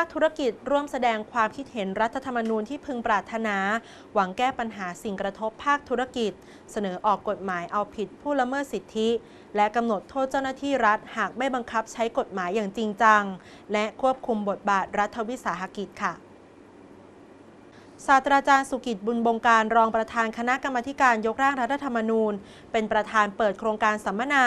ภาคธุรกิจร่วมแสดงความคิดเห็นรัฐธรรมนูญที่พึงปรารถนา หวังแก้ปัญหาสิ่งกระทบภาคธุรกิจ เสนอออกกฎหมายเอาผิดผู้ละเมิดสิทธิ และกำหนดโทษเจ้าหน้าที่รัฐหากไม่บังคับใช้กฎหมายอย่างจริงจัง และควบคุมบทบาทรัฐวิสาหกิจค่ะ ศาสตราจารย์สุกิจบุญบงการรองประธานคณะกรรมการยกร่างรัฐธรรมนูญ เป็นประธานเปิดโครงการสัมมนา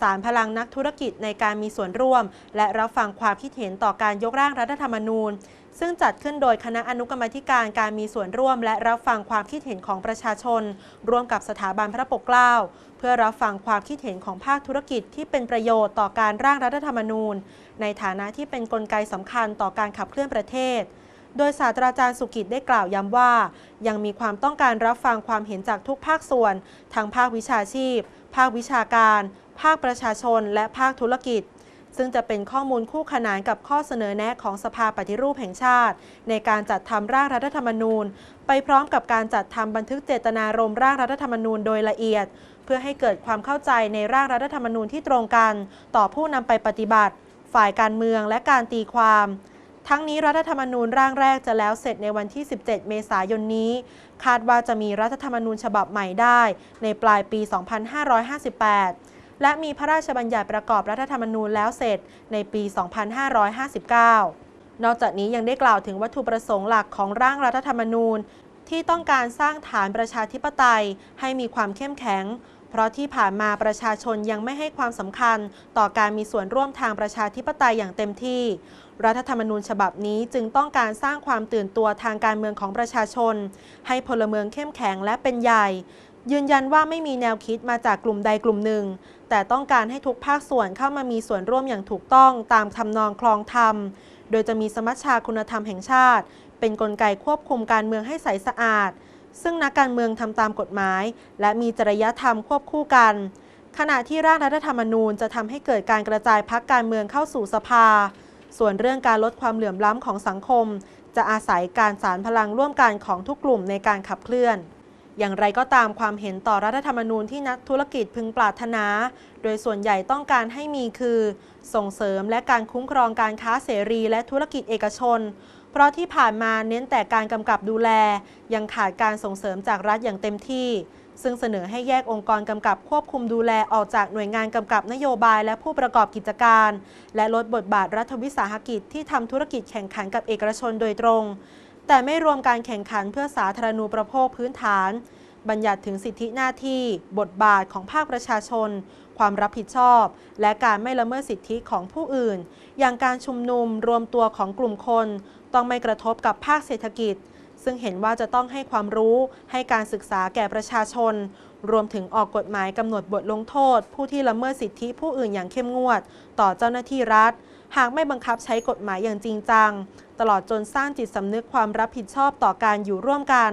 สารพลังนักธุรกิจในการมีส่วนร่วม และรับฟังความคิดเห็นต่อการยกร่างรัฐธรรมนูญ ซึ่งจัดขึ้นโดยคณะอนุกรรมธิการการมีส่วนร่วม และรับฟังความคิดเห็นของประชาชน ร่วมกับสถาบันพระปกเกล้าเพื่อรับฟังความคิดเห็นของภาคธุรกิจที่เป็นประโยชน์ต่อการร่างรัฐธรรมนูญ ในฐานะที่เป็นนกลไกสำคัญต่อการขับเคลื่อนประเทศ โดยศาสตราจารย์สุกิจได้กล่าวย้ำว่า ยังมีความต้องการรับฟังความเห็นจากทุกภาคส่วน ทั้งภาควิชาชีพ ภาควิชาการ ภาคประชาชน และภาคธุรกิจ ซึ่งจะเป็นข้อมูลคู่ขนานกับข้อเสนอแนะของสภาปฏิรูปแห่งชาติ ในการจัดทำร่างรัฐธรรมนูญ ไปพร้อมกับการจัดทำบันทึกเจตนารมณ์ร่างรัฐธรรมนูญโดยละเอียด เพื่อให้เกิดความเข้าใจในร่างรัฐธรรมนูญที่ตรงกัน ต่อผู้นำไปปฏิบัติ ฝ่ายการเมืองและการตีความ ทั้งนี้รัฐธรรมนูญร่างแรกจะแล้วเสร็จในวันที่ 17 เมษายนนี้ คาดว่าจะมีรัฐธรรมนูญฉบับใหม่ได้ ในปลายปี 2558 และมีพระราชบัญญัติประกอบรัฐธรรมนูญแล้วเสร็จในปี 2559 นอกจากนี้ยังได้กล่าวถึงวัตถุประสงค์หลักของร่างรัฐธรรมนูญ ที่ต้องการสร้างฐานประชาธิปไตยให้มีความเข้มแข็ง เพราะที่ผ่านมาประชาชนยังไม่ให้ความสำคัญต่อการมีส่วนร่วมทางประชาธิปไตยอย่างเต็มที่ รัฐธรรมนูญฉบับนี้จึงต้องการสร้างความตื่นตัวทางการเมืองของประชาชน ให้พลเมืองเข้มแข็งและเป็นใหญ่ ยืนยันว่าไม่มีแนวคิดมาจากกลุ่มใดกลุ่มหนึ่ง แต่ต้องการให้ทุกภาคส่วนเข้ามามีส่วนร่วมอย่างถูกต้องตามทำนองคลองธรรม โดยจะมีสมัชชาคุณธรรมแห่งชาติ เป็นนกลไกควบคุมการเมืองให้ใสสะอาด ซึ่งนักการเมืองทำตามกฎหมาย และมีจริยธรรมควบคู่กัน ขณะที่ร่างรัฐธรรมนูญจะทำให้เกิดการกระจายพักการเมืองเข้าสู่สภา ส่วนเรื่องการลดความเหลื่อมล้ำของสังคม จะอาศัยการสารพลังร่วมกันของทุกกลุ่มในการขับเคลื่อนอย่างไรก็ตามความเห็นต่อรัฐธรรมนูญที่นักธุรกิจพึงปรารถนา โดยส่วนใหญ่ต้องการให้มีคือ ส่งเสริมและการคุ้มครองการค้าเสรีและธุรกิจเอกชน เพราะที่ผ่านมาเน้นแต่การกำกับดูแล ยังขาดการส่งเสริมจากรัฐอย่างเต็มที่ ซึ่งเสนอให้แยกองค์กรกำกับควบคุมดูแลออกจากหน่วยงานกำกับนโยบายและผู้ประกอบกิจการ และลดบทบาทรัฐวิสาหกิจที่ทำธุรกิจแข่งขันกับเอกชนโดยตรง แต่ไม่รวมการแข่งขันเพื่อสาธารณูปโภคพื้นฐานบัญญัติถึงสิทธิหน้าที่ บทบาทของภาคประชาชน ความรับผิดชอบ และการไม่ละเมิดสิทธิของผู้อื่น อย่างการชุมนุมรวมตัวของกลุ่มคน ต้องไม่กระทบกับภาคเศรษฐกิจ ซึ่งเห็นว่าจะต้องให้ความรู้ให้การศึกษาแก่ประชาชน รวมถึงออกกฎหมายกำหนดบทลงโทษ ผู้ที่ละเมิดสิทธิผู้อื่นอย่างเข้มงวด ต่อเจ้าหน้าที่รัฐ หากไม่บังคับใช้กฎหมายอย่างจริงจัง ตลอดจนสร้างจิตสำนึกความรับผิดชอบต่อการอยู่ร่วมกัน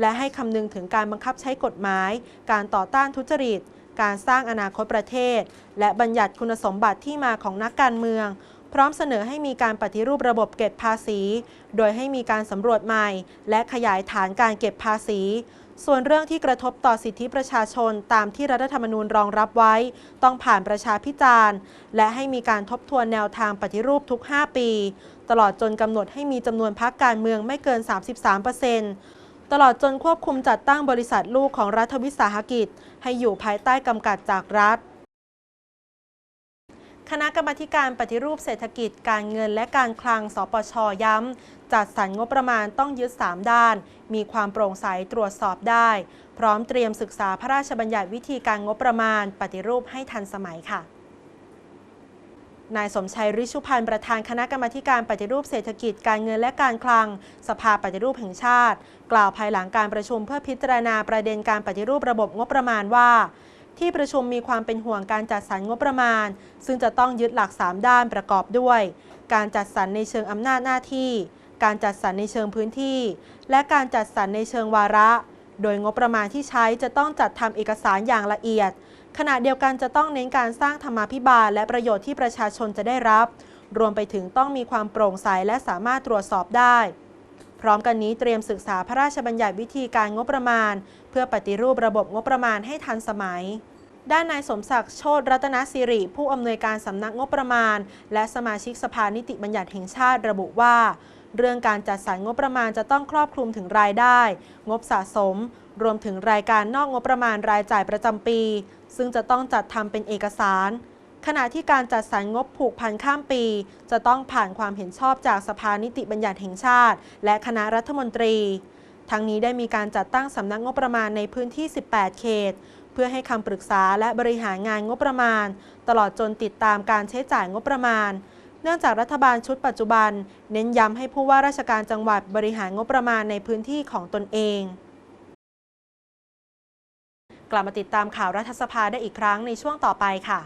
และให้คำนึงถึงการบังคับใช้กฎหมาย การต่อต้านทุจริตการสร้างอนาคตประเทศ และบัญญัติคุณสมบัติที่มาของนักการเมือง พร้อมเสนอให้มีการปฏิรูประบบเก็บภาษี โดยให้มีการสำรวจใหม่ และขยายฐานการเก็บภาษี ส่วนเรื่องที่กระทบต่อสิทธิประชาชนตามที่รัฐธรรมนูญรองรับไว้ ต้องผ่านประชาพิจารณ์ และให้มีการทบทวนแนวทางปฏิรูปทุก 5 ปี ตลอดจนกำหนดให้มีจำนวนพักการเมืองไม่เกิน 33%ตลอดจนควบคุมจัดตั้งบริษัทลูกของรัฐวิสาหกิจ ให้อยู่ภายใต้กำกับจากรัฐ คณะกรรมการปฏิรูปเศรษฐกิจการเงินและการคลัง สปช ย้ำ จัดสรรงบประมาณต้องยึด 3 ด้าน มีความโปร่งใสตรวจสอบได้ พร้อมเตรียมศึกษาพระราชบัญญัติวิธีการงบประมาณ ปฏิรูปให้ทันสมัยค่ะนายสมชัยริชุพันธ์ประธานคณะกรรมาการปฏิรูปเศรษฐกิจการเงินและการคลัง สภาปฏิรูปแห่งชาติ กล่าวภายหลังการประชุมเพื่อพิจารณาประเด็นการปฏิรูประบบงบประมาณว่า ที่ประชุมมีความเป็นห่วงการจัดสรรงบประมาณ ซึ่งจะต้องยึดหลัก 3 ด้านประกอบด้วย การจัดสรรในเชิงอำนาจหน้าที่ การจัดสรรในเชิงพื้นที่ และการจัดสรรในเชิงวาระ โดยงบประมาณที่ใช้จะต้องจัดทำเอกสารอย่างละเอียด ขณะเดียวกันจะต้องเน้นการสร้างธรรมาภิบาล และประโยชน์ที่ประชาชนจะได้รับ รวมไปถึงต้องมีความโปร่งใสและสามารถตรวจสอบได้ พร้อมกันนี้เตรียมศึกษาพระราชบัญญัติวิธีการงบประมาณ เพื่อปฏิรูประบบงบประมาณให้ทันสมัย ด้านนายสมศักดิ์โชตรัตนสิริ ผู้อำนวยการสำนักงบประมาณ และสมาชิกสภานิติบัญญัติแห่งชาติระบุว่า เรื่องการจัดสรรงบประมาณจะต้องครอบคลุมถึงรายได้ งบสะสม รวมถึงรายการนอกงบประมาณรายจ่ายประจำปี ซึ่งจะต้องจัดทำเป็นเอกสาร ขณะที่การจัดสรรงบผูกพันข้ามปี จะต้องผ่านความเห็นชอบจากสภานิติบัญญัติแห่งชาติ และคณะรัฐมนตรี ทั้งนี้ได้มีการจัดตั้งสำนักงบประมาณในพื้นที่ 18 เขต เพื่อให้คำปรึกษาและบริหารงานงบประมาณ ตลอดจนติดตามการใช้จ่ายงบประมาณ เนื่องจากรัฐบาลชุดปัจจุบัน เน้นย้ำให้ผู้ว่าราชการจังหวัดบริหารงบประมาณในพื้นที่ของตนเองกลับมาติดตามข่าวรัฐสภาได้อีกครั้งในช่วงต่อไปค่ะ